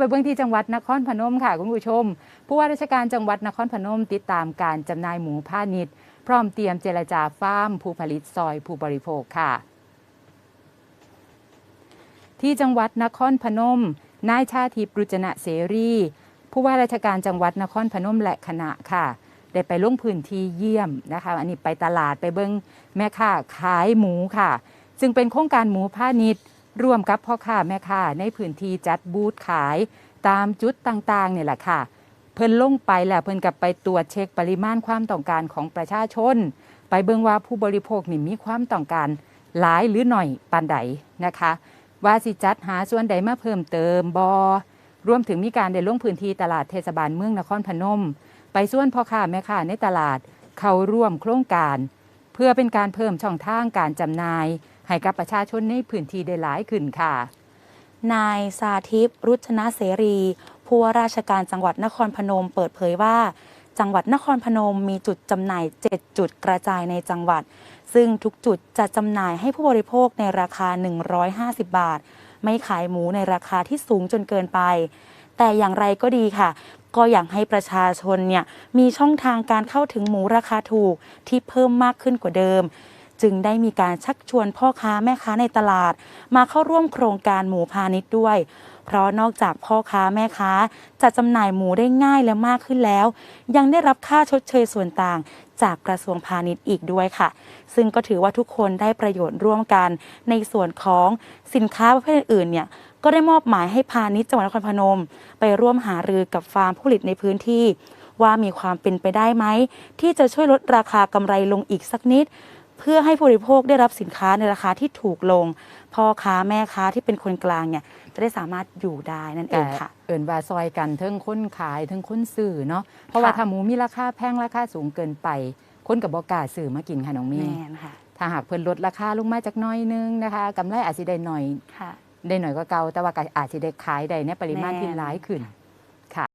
ไปเบื้องที่จังหวัดนครพนมค่ะคุณผู้ชม ผู้ว่าราชการจังหวัดนครพนมติดตามการจำหน่ายหมูพาณิชย์พร้อมเตรียมเจรจาฟาร์มผู้ผลิตซอยผู้บริโภคค่ะ ที่จังหวัดนครพนม นายชาติปรุจนะเสรี ผู้ว่าราชการจังหวัดนครพนมและคณะค่ะได้ไปลงพื้นที่เยี่ยมนะคะ อันนี้ไปตลาดไปเบิงแม่ค้าขายหมูค่ะ ซึ่งเป็นโครงการหมูพาณิชย์ ร่วมกับพ่อค้าแม่ค้าในพื้นที่จัดบูธขาย ตามจุดต่างๆเนี่ยแหละค่ะ เพิ่นลงไปแล้วเพิ่นกับไปตรวจเช็คปริมาณความต้องการของประชาชน ไปเบิ่งว่าผู้บริโภคนี่มีความต้องการหลายหรือหน่อยปานใดนะคะ ว่าสิจัดหาส่วนใดมาเพิ่มเติมบอรวมถึงมีการได้ลงพื้นที่ตลาดเทศบาลเมืองนครพนม ไปส่วนพ่อค้าแม่ค้าในตลาดเข้าร่วมโครงการ เพื่อเป็นการเพิ่มช่องทางการจำหน่าย ให้กับประชาชนในพื้นที่ได้หลายขึ้นค่ะ นายสาธิตรุชนะเสรี ผู้ว่าราชการจังหวัดนครพนมเปิดเผยว่า จังหวัดนครพนมมีจุดจำหน่าย 7 จุดกระจายในจังหวัด ซึ่งทุกจุดจะจำหน่ายให้ผู้บริโภคในราคา 150 บาท ไม่ขายหมูในราคาที่สูงจนเกินไป แต่อย่างไรก็ดีค่ะก็อยากให้ประชาชนเนี่ยมีช่องทางการเข้าถึงหมูราคาถูกที่เพิ่มมากขึ้นกว่าเดิม จึงได้มีการชักชวนพ่อค้าแม่ค้าในตลาด มาเข้าร่วมโครงการหมูพาณิชย์ด้วย เพราะนอกจากพ่อค้าแม่ค้าจะจำหน่ายหมูได้ง่ายและมากขึ้นแล้ว ยังได้รับค่าชดเชยส่วนต่างจากกระทรวงพาณิชย์อีกด้วยค่ะ ซึ่งก็ถือว่าทุกคนได้ประโยชน์ร่วมกัน ในส่วนของสินค้าประเภทอื่นเนี่ยก็ได้มอบหมายให้พาณิชย์จังหวัดนครพนม ไปร่วมหารือกับฟาร์มผู้ผลิตในพื้นที่ ว่ามีความเป็นไปได้ไหม ที่จะช่วยลดราคากำไรลงอีกสักนิด เพื่อให้ผู้บริโภคได้รับสินค้าในราคาที่ถูกลง พ่อค้าแม่ค้าที่เป็นคนกลางเนี่ยจะได้สามารถอยู่ได้นั่นเองค่ะ เอิ่นว่าซอยกันเทิงค้นขายเทิงค้นซื้อเนาะเพราะว่าค่ะถ้าหมูมีราคาแพงราคาสูงเกินไป คนกับบอกล้าซื้อมากินค่ะน้องมีแม่นค่ะ ถ้าหากเพิ่นลดราคาลงมาจากหน้อยนึงนะคะกำไรอาจสิได้หน่อยค่ะ ได้หน่อยก็เก่าแต่ว่าก็อาจสิได้ขายได้ในปริมาณแม่นที่หลายขึ้น